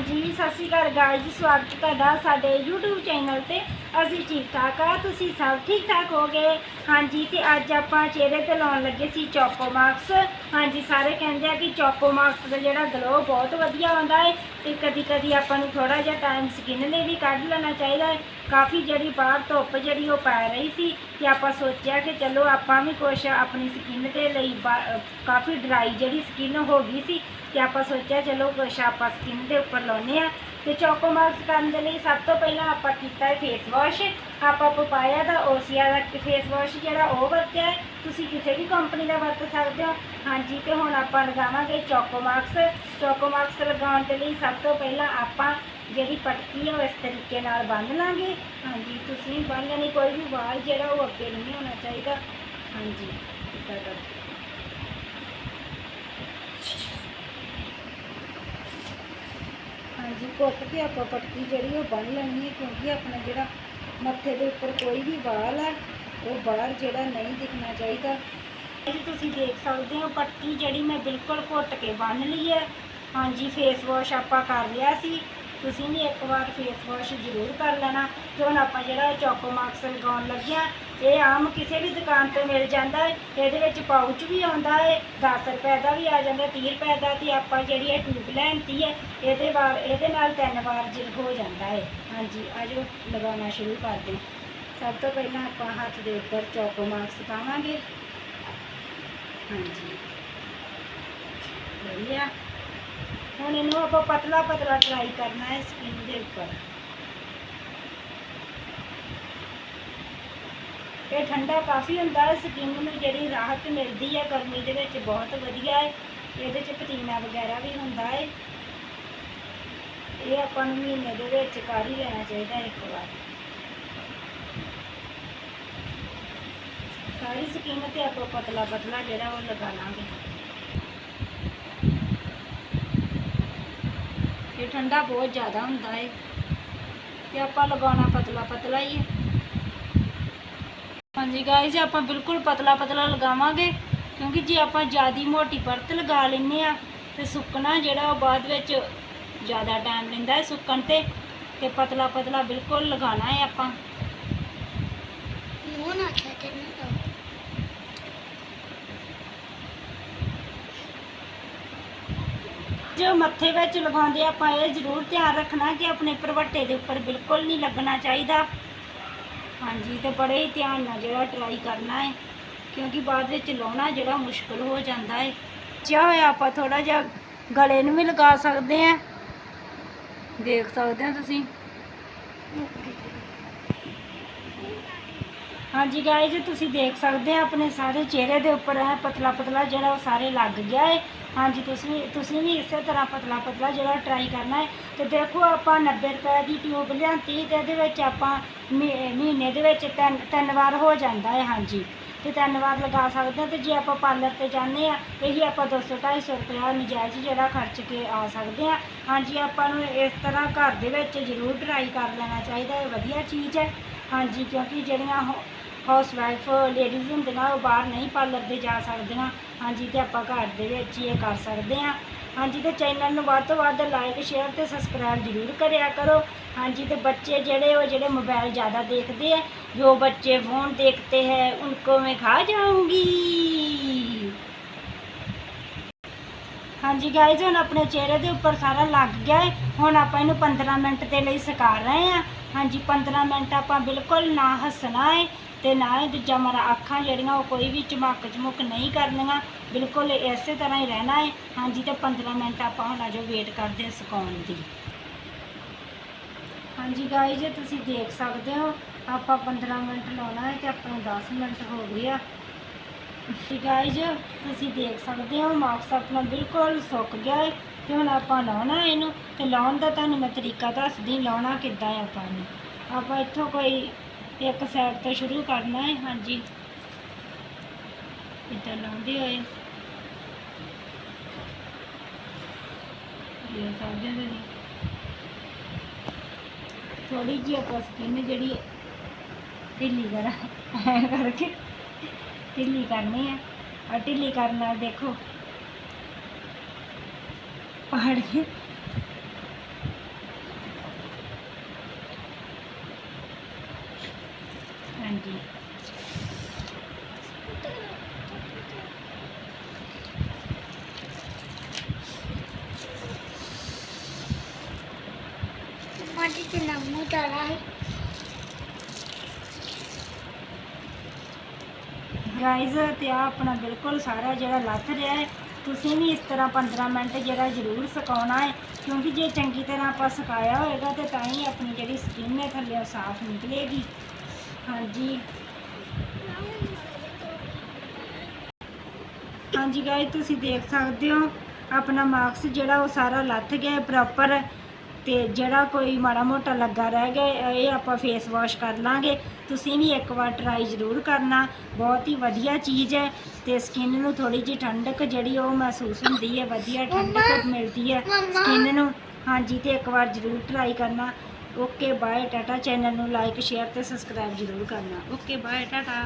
ਹਾਂਜੀ, ਸਤਿ ਸ਼੍ਰੀ ਅਕਾਲ ਗਾਇਜ਼ ਸਵਾਗਤ ਤੁਹਾਡਾ ਸਾਡੇ YouTube ਚੈਨਲ ਤੇ। ਅਸੀਂ ਠੀਕ ਠਾਕ ਆ, ਤੁਸੀਂ ਸਭ ਠੀਕ ਠਾਕ ਹੋਗੇ? ਹਾਂਜੀ, ਤੇ ਅੱਜ ਆਪਾਂ ਚਿਹਰੇ ਤੇ ਲਾਉਣ ਲੱਗੇ ਸੀ ਚੋਕੋ ਮਾਰਕਸ ਹਾਂਜੀ, ਸਾਰੇ ਕਹਿੰਦੇ ਆ ਕਿ ਚੋਕੋ ਮਾਰਕਸ ਦਾ ਜਿਹੜਾ ਗਲੋ ਬਹੁਤ ਵਧੀਆ ਆਉਂਦਾ ਹੈ ਤੇ ਕਦੀ ਕਦੀ ਆਪਾਂ ਨੂੰ ਥੋੜਾ ਜਿਹਾ ਟਾਈਮ ਸਕਿਨ ਲਈ ਵੀ ਕੱਢ ਲੈਣਾ ਚਾਹੀਦਾ ਹੈ ਕਾਫੀ ਜਿਹੜੀ ਬਾਹਰ ਧੁੱਪ ਜਿਹੜੀ ਉਹ ਪੈ ਰਹੀ ਸੀ ਤੇ ਆਪਾਂ ਸੋਚਿਆ ਕਿ ਚਲੋ ਆਪਾਂ ਵੀ ਕੁਛ ਆਪਣੀ ਸਕਿਨ ਦੇ ਲਈ ਬਾ- ਕਾਫੀ ਡਰਾਈ ਜਿਹੜੀ ਸਕਿਨ ਹੋ ਗਈ ਸੀ ਤੇ ਆਪਾਂ ਸੋਚਿਆ ਚਲੋ ਕੁਛ ਆਪਾਂ ਸਕਿਨ ਦੇ ਉੱਪਰ ਲਾਉਨੇ ਆ ਤੇ ਚੋਕੋ ਮਾਰਕਸ ਕਰਨ ਦੇ ਲਈ ਸਭ ਤੋਂ ਪਹਿਲਾਂ ਆਪਾਂ ਕੀਤਾ ਹੈ ਫੇਸ ਵਾਸ਼ ਆਪਾਂ ਪਪਾਇਆ ਦਾ ਓਸੀਆ ਦਾ ਫੇਸ ਵਾਸ਼ ਜਿਹੜਾ ਉਹ ਵਰਤਿਆ ਤੁਸੀਂ ਕਿਸੇ ਵੀ ਕੰਪਨੀ ਦਾ ਵਰਤ ਸਕਦੇ ਹੋ। ਹਾਂਜੀ, ਤੇ ਹੁਣ ਆਪਾਂ ਲਗਾਵਾਂਗੇ ਚੋਕੋ ਮਾਰਕਸ। ਚੋਕੋ ਮਾਰਕਸ ਲਗਾਉਣ ਦੇ ਲਈ ਸਭ ਤੋਂ ਪਹਿਲਾਂ ਆਪਾਂ ਜਿਹੜੀ ਪਟਕੀ ਹੈ ਉਹ ਇਸ ਤਰੀਕੇ ਨਾਲ ਬੰਨ੍ਹ ਲਾਂਗੇ। ਹਾਂਜੀ, ਤੁਸੀਂ ਬੰਨ੍ਹ ਲੈਣੀ, ਕੋਈ ਵੀ ਵਾਲ ਜਿਹੜਾ ਉਹ ਅੱਗੇ ਨਹੀਂ ਹੋਣਾ ਚਾਹੀਦਾ। ਹਾਂਜੀ, ਇੱਦਾਂ ਕਰਕੇ ਹਾਂਜੀ ਘੁੱਟ ਕੇ ਆਪਾਂ ਪੱਟੀ ਜਿਹੜੀ ਉਹ ਬੰਨ੍ਹ ਲੈਣੀ ਹੈ, ਕਿਉਂਕਿ ਆਪਣਾ ਜਿਹੜਾ ਮੱਥੇ ਦੇ ਉੱਪਰ ਕੋਈ ਵੀ ਵਾਲ ਹੈ ਉਹ ਬਾਹਰ ਜਿਹੜਾ ਨਹੀਂ ਦਿਖਣਾ ਚਾਹੀਦਾ। ਜੀ ਤੁਸੀਂ ਦੇਖ ਸਕਦੇ ਹੋ, ਪੱਟੀ ਜਿਹੜੀ ਮੈਂ ਬਿਲਕੁਲ ਘੁੱਟ ਕੇ ਬੰਨ੍ਹ ਲਈ ਹੈ। ਹਾਂਜੀ ਫੇਸ ਵਾਸ਼ ਆਪਾਂ ਕਰ ਲਿਆ ਸੀ। ਤੁਸੀਂ ਵੀ ਇੱਕ ਵਾਰ ਫੇਸ ਵਾਸ਼ ਜ਼ਰੂਰ ਕਰ ਲੈਣਾ। ਤੇ ਹੁਣ ਆਪਾਂ ਜਿਹੜਾ ਚੋਕੋ ਮਾਰਕਸ ਲਗਾਉਣ ਲੱਗੇ ਇਹ ਆਮ ਕਿਸੇ ਵੀ ਦੁਕਾਨ ਤੋਂ ਮਿਲ ਜਾਂਦਾ ਹੈ। ਇਹਦੇ ਵਿੱਚ ਪਾਊਚ ਵੀ ਆਉਂਦਾ ਹੈ 10 ਰੁਪਏ ਦਾ ਵੀ ਆ ਜਾਂਦਾ 30 ਰੁਪਏ ਦਾ ਤੇ ਆਪਾਂ ਜਿਹੜੀ ਇਹ ਟਿਊਬ ਲੈਣਤੀ ਹੈ, ਇਹਦੇ ਵਾਰ ਇਹਦੇ ਨਾਲ ਤਿੰਨ ਵਾਰ ਜਿਲ ਹੋ ਜਾਂਦਾ ਹੈ। ਹਾਂਜੀ, ਆਜੋ ਲਗਾਉਣਾ ਸ਼ੁਰੂ ਕਰਦੇ ਸਭ ਤੋਂ ਪਹਿਲਾਂ ਆਪਾਂ ਹੱਥ ਦੇ ਉੱਪਰ ਚੋਕੋ ਮਾਰਕਸ ਪਾਵਾਂਗੇ। ਹਾਂਜੀ। ਵਧੀਆ। ਹੁਣ ਇਹਨੂੰ ਆਪਾਂ ਪਤਲਾ ਪਤਲਾ ਟਰਾਈ ਕਰਨਾ ਹੈ ਸਕਿਨ ਦੇ ਉੱਪਰ। ਇਹ ਠੰਡਾ ਕਾਫੀ ਹੁੰਦਾ ਹੈ ਸਕਿਨ ਨੂੰ ਜਿਹੜੀ ਰਾਹਤ ਮਿਲਦੀ ਹੈ ਗਰਮੀ ਦੇ ਵਿੱਚ ਬਹੁਤ ਵਧੀਆ ਹੈ। ਇਹਦੇ ਚ ਪਤੀਨਾ ਵਗੈਰਾ ਵੀ ਹੁੰਦਾ ਹੈ। ਇਹ ਆਪਾਂ ਨੂੰ ਮਹੀਨੇ ਦੇ ਵਿੱਚ ਕਰ ਹੀ ਲੈਣਾ ਚਾਹੀਦਾ ਹੈ ਇੱਕ ਵਾਰ। ਸਾਰੀ ਸਕਿਨ ਤੇ ਆਪਾਂ ਪਤਲਾ ਪਤਲਾ ਜਿਹੜਾ ਉਹ ਲਗਾ ਲਾਂਗੇ। ਇਹ ਠੰਡਾ ਬਹੁਤ ਜ਼ਿਆਦਾ ਹੁੰਦਾ ਹੈ ਤੇ ਆਪਾਂ ਲਗਾਉਣਾ ਪਤਲਾ ਪਤਲਾ ਹੀ ਹੈ ਹਾਂਜੀ ਗਾਇਜ਼ ਆਪਾਂ ਬਿਲਕੁਲ ਪਤਲਾ ਪਤਲਾ ਲਗਾਵਾਂਗੇ। ਕਿਉਂਕਿ ਜੇ ਆਪਾਂ ਜ਼ਿਆਦੀ ਮੋਟੀ ਪਰਤ ਲਗਾ ਲੈਂਦੇ ਆ ਤੇ ਸੁੱਕਣਾ ਜਿਹੜਾ ਉਹ ਬਾਅਦ ਵਿੱਚ ਜ਼ਿਆਦਾ ਟਾਈਮ ਲੈਂਦਾ ਹੈ ਸੁੱਕਣ ਤੇ। ਤੇ ਪਤਲਾ ਪਤਲਾ ਬਿਲਕੁਲ ਲਗਾਉਣਾ ਹੈ ਆਪਾਂ। No, not that didn't ਮੱਥੇ ਵਿੱਚ ਲਗਾਉਂਦੇ ਆਪਾਂ ਇਹ ਜ਼ਰੂਰ ਧਿਆਨ ਰੱਖਣਾ ਕਿ ਆਪਣੇ ਭਰਵੱਟੇ ਦੇ ਉੱਪਰ ਬਿਲਕੁਲ ਨਹੀਂ ਲੱਗਣਾ ਚਾਹੀਦਾ। ਹਾਂਜੀ, ਤੇ ਬੜੇ ਹੀ ਧਿਆਨ ਨਾਲ ਜਿਹੜਾ ਟਰਾਈ ਕਰਨਾ ਹੈ, ਕਿਉਂਕਿ ਬਾਅਦ ਵਿੱਚ ਲਾਉਣਾ ਜਿਹੜਾ ਮੁਸ਼ਕਲ ਹੋ ਜਾਂਦਾ ਹੈ। ਚਾਹ ਹੋਇਆ ਆਪਾਂ ਥੋੜਾ ਜਿਹਾ ਗਲੇ ਨੂੰ ਵੀ ਲਗਾ ਸਕਦੇ ਆ ਦੇਖ ਸਕਦੇ ਹੋ ਤੁਸੀਂ। ਹਾਂਜੀ ਗਾਇਜ਼ ਤੁਸੀਂ ਦੇਖ ਸਕਦੇ ਆ ਆਪਣੇ ਸਾਰੇ ਚਿਹਰੇ ਦੇ ਉੱਪਰ ਹੈ ਪਤਲਾ ਪਤਲਾ ਜਿਹੜਾ ਉਹ ਸਾਰੇ ਲੱਗ ਗਿਆ ਹੈ। ਹਾਂਜੀ, ਤੁਸੀਂ ਤੁਸੀਂ ਵੀ ਇਸੇ ਤਰ੍ਹਾਂ ਪਤਲਾ ਪਤਲਾ ਜਿਹੜਾ ਟਰਾਈ ਕਰਨਾ ਹੈ। ਤੇ ਦੇਖੋ ਆਪਾਂ 90 ਰੁਪਏ ਦੀ ਟਿਊਬ ਲਿਆਂਤੀ ਤੇ ਇਹਦੇ ਵਿੱਚ ਆਪਾਂ ਮਹੀ- ਮਹੀਨੇ ਦੇ ਵਿੱਚ ਤਿੰਨ ਤਿੰਨ ਵਾਰ ਹੋ ਜਾਂਦਾ ਹੈ, ਹਾਂਜੀ। ਤੇ ਤਿੰਨ ਵਾਰ ਲਗਾ ਸਕਦੇ ਹਾਂ ਤੇ ਜੇ ਆਪਾਂ ਪਾਰਲਰ ਤੇ ਜਾਂਦੇ ਆ ਇਹੀ ਆਪਾਂ 200 250 ਰੁਪਇਆ ਨਜਾਇਜ਼ ਜਿਹੜਾ ਖਰਚ ਕੇ ਆ ਸਕਦੇ ਆ ਹਾਂਜੀ, ਆਪਾਂ ਨੂੰ ਇਸ ਤਰ੍ਹਾਂ ਘਰ ਦੇ ਵਿੱਚ ਜ਼ਰੂਰ ਟਰਾਈ ਕਰ ਲੈਣਾ ਚਾਹੀਦਾ ਹੈ ਵਧੀਆ ਚੀਜ਼ ਹੈ। ਹਾਂਜੀ, ਕਿਉਂਕਿ ਜਿਹੜੀਆਂ ਹਾਊਸ ਵਾਈਫ ਲੇਡੀਜ਼ ਹੁੰਦੇ ਨਾ, ਉਹ ਬਾਹਰ ਨਹੀਂ ਪਾਰਲਰ ਦੇ ਜਾ ਸਕਦੇ ਨਾ ਹਾਂਜੀ, ਤੇ ਆਪਾਂ ਘਰ ਦੇ ਵਿੱਚ ਹੀ ਇਹ ਕਰ ਸਕਦੇ ਆ ਹਾਂਜੀ, ਤੇ ਚੈਨਲ ਨੂੰ ਵੱਧ ਤੋਂ ਵੱਧ ਲਾਈਕ ਸ਼ੇਅਰ ਤੇ ਸਬਸਕ੍ਰਾਈਬ ਜ਼ਰੂਰ ਕਰਿਆ ਕਰੋ। ਹਾਂਜੀ, ਤੇ ਬੱਚੇ ਜਿਹੜੇ, ਉਹ ਜਿਹੜੇ ਮੋਬਾਈਲ ਜ਼ਿਆਦਾ ਦੇਖਦੇ ਆ, ਜੋ ਬੱਚੇ ਫੋਨ ਦੇਖਤੇ ਹੈ ਉਨਕੋ ਮੈਂ ਖਾ ਜਾਊਂਗੀ। ਹਾਂਜੀ ਗਾਇਜ਼ ਹੁਣ ਆਪਣੇ ਚਿਹਰੇ ਦੇ ਉੱਪਰ ਸਾਰਾ ਲੱਗ ਗਿਆ ਹੈ। ਹੁਣ ਆਪਾਂ ਇਹਨੂੰ 15 ਮਿੰਟ ਦੇ ਲਈ ਸੁਕਾ ਰਹੇ ਆ ਹਾਂਜੀ 15 ਮਿੰਟ ਆਪਾਂ ਬਿਲਕੁਲ ਨਾ ਹੱਸਣਾ ਹੈ। ਤੇ ਨਾ ਹੀ ਦੂਜਾ ਮਰਾ ਅੱਖਾਂ ਜਿਹੜੀਆਂ ਉਹ ਕੋਈ ਵੀ ਚਮਕ ਚਮੁਕ ਨਹੀਂ ਕਰਨੀਆਂ। ਬਿਲਕੁਲ ਇਸੇ ਤਰ੍ਹਾਂ ਹੀ ਰਹਿਣਾ ਹੈ ਹਾਂਜੀ ਤੇ 15 ਮਿੰਟ ਆਪਾਂ ਹੁਣ ਜੋ ਵੇਟ ਕਰਦੇ ਹਾਂ ਸੁਕਾਉਣ ਦੀ। ਹਾਂਜੀ ਗਾਇਜ਼ ਤੁਸੀਂ ਦੇਖ ਸਕਦੇ ਹੋ, ਆਪਾਂ 15 ਮਿੰਟ ਲਾਉਣਾ ਹੈ ਤੇ ਆਪਣੇ 10 ਮਿੰਟ ਹੋ ਗਏ ਆ। ਜੀ ਗਾਇਜ਼ ਤੁਸੀਂ ਦੇਖ ਸਕਦੇ ਹੋ ਮਾਕਸ ਆਪਣਾ ਬਿਲਕੁਲ ਸੁੱਕ ਗਿਆ ਹੈ ਤੇ ਹੁਣ ਆਪਾਂ ਲਾਉਣਾ ਇਹਨੂੰ। ਤੇ ਲਾਉਣ ਦਾ ਤੁਹਾਨੂੰ ਮੈਂ ਤਰੀਕਾ ਦੱਸਦੀ, ਲਾਉਣਾ ਕਿੱਦਾਂ ਹੈ ਆਪਾਂ ਨੂੰ। ਆਪਾਂ ਇੱਥੋਂ ਕੋਈ ਇੱਕ ਸਾਈਡ ਤੋਂ ਸ਼ੁਰੂ ਕਰਨਾ ਹੈ, ਹਾਂਜੀ। ਇੱਦਾਂ ਲਾਉਂਦੇ ਹੋਏ। ਇਹ ਸਕਦੇ ਹੋ ਥੋੜੀ ਜਿਹੀ ਆਪਾਂ ਸਕਿਨ ਜਿਹੜੀ ਢਿੱਲੀ ਕਰਾ ਕਰਕੇ ਢਿੱਲੀ ਕਰਨੀ ਹੈ। ਆ ਢਿੱਲੀ ਕਰਨ ਨਾਲ ਦੇਖੋ ਪਹਾੜ ਕੇ ਮਾਟੀ ਤੇ ਨਮੂ ਡਾਲਾ ਹੈ। ਗਾਇਜ਼ ਤੇ ਆ ਆਪਣਾ ਬਿਲਕੁਲ ਸਾਰਾ ਜਿਹੜਾ ਲੱਥ ਰਿਹਾ ਹੈ, ਤੁਸੀਂ ਵੀ ਇਸ ਤਰ੍ਹਾਂ 15 ਮਿੰਟ ਜਿਹੜਾ ਜ਼ਰੂਰ ਸੁਕਾਉਣਾ ਹੈ, ਕਿਉਂਕਿ ਜੇ ਚੰਗੀ ਤਰ੍ਹਾਂ ਆਪਾਂ ਸੁਕਾਇਆ ਹੋਏਗਾ, ਤੇ ਤਾਂ ਹੀ ਆਪਣੀ ਜਿਹੜੀ ਸਕਿਨ ਹੈ ਥੱਲੇ ਸਾਫ਼ ਨਿਕਲੇਗੀ। ਹਾਂਜੀ। ਹਾਂਜੀ ਗਾਇਜ਼ ਤੁਸੀਂ ਦੇਖ ਸਕਦੇ ਹੋ, ਆਪਣਾ ਮਾਰਕਸ ਜਿਹੜਾ ਉਹ ਸਾਰਾ ਲੱਥ ਗਿਆ ਪ੍ਰੋਪਰ ਤੇ ਜਿਹੜਾ ਕੋਈ ਮਾੜਾ ਮੋਟਾ ਲੱਗਾ ਰਹਿ ਗਿਆ, ਇਹ ਆਪਾਂ ਫੇਸ ਵਾਸ਼ ਕਰ ਲਾਂਗੇ। ਤੁਸੀਂ ਵੀ ਇੱਕ ਵਾਰ ਟਰਾਈ ਜ਼ਰੂਰ ਕਰਨਾ। ਬਹੁਤ ਹੀ ਵਧੀਆ ਚੀਜ਼ ਹੈ ਤੇ ਸਕਿਨ ਨੂੰ ਥੋੜੀ ਜਿਹੀ ਠੰਡਕ ਜਿਹੜੀ ਉਹ ਮਹਿਸੂਸ ਹੁੰਦੀ ਹੈ, ਵਧੀਆ ਠੰਡਕ ਮਿਲਦੀ ਹੈ ਮੰਮਾ। ਸਕਿਨ ਨੂੰ। ਹਾਂਜੀ, ਤੇ ਇੱਕ ਵਾਰ ਜ਼ਰੂਰ ਟਰਾਈ ਕਰਨਾ। ਓਕੇ ਬਾਏ ਟਾਟਾ ਚੈਨਲ ਨੂੰ ਲਾਈਕ ਸ਼ੇਅਰ ਤੇ ਸਬਸਕ੍ਰਾਈਬ ਜ਼ਰੂਰ ਕਰਨਾ। Okay bye Tata